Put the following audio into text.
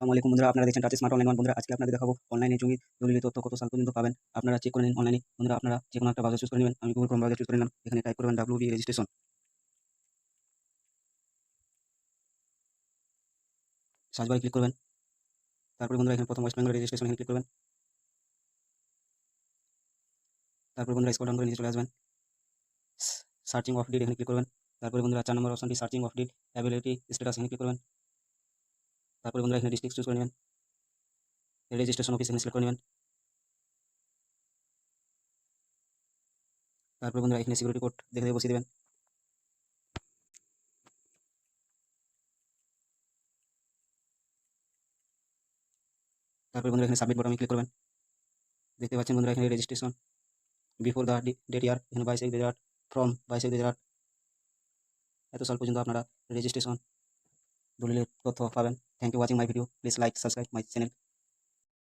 আসসালামু আলাইকুম বন্ধুরা, আপনারা দেখছেন টাচ স্মার্ট অনলাইন বন্ধুরা, আজকে আপনাদের দেখাবো অনলাইনে জমি দলিলের তথ্য, কত সাল পর্যন্ত পাবেন। আপনারা চেক করে নিন অনলাইনে বন্ধুরা, আপনারা যে কোনো একটা ব্রাউজার চুজ করে নেবেন। আমি গুগল ক্রোম ব্রাউজার চুজ করে নিলাম। এখানে টাইপ করবেন ডাব্লিউ রেজিস্ট্রেশন সার্চ বারে ক্লিক করবেন। তারপরে বন্ধুরা, এখানে প্রথম ওয়েস্ট বেঙ্গল রেজিস্ট্রেশন এখানে ক্লিক করবেন। তারপরে বন্ধুরা স্কল ডাউন করে নিচে চলে আসবেন। সার্চিং অফ ডিড এখানে ক্লিক করবেন। তারপরে বন্ধুরা, চার নম্বর অপশনটি searching of deed ability status এখানে ক্লিক করবেন। তারপরে বন্ধুরা এখানে ডিস্ট্রিক্ট চুজ করে নেবেন। রেজিস্ট্রেশন অফিস এখানে সিলেক্ট করে নেবেন। তারপরে বন্ধুরা এখানে সিকিউরিটি কোড দেখে দেখে বসিয়ে দেবেন। তারপরে বন্ধুরা এখানে সাবমিট বাটনে ক্লিক করবেন। দেখতে পাচ্ছেন বন্ধুরা এখানে registration before the date year এখানে বাইশ এক দুই হাজার ফ্রম বাইশ এক দুই হাজার এত সাল পর্যন্ত আপনারা রেজিস্ট্রেশন দলিলের তথ্য পাবেন thank you watching my video please like subscribe my channel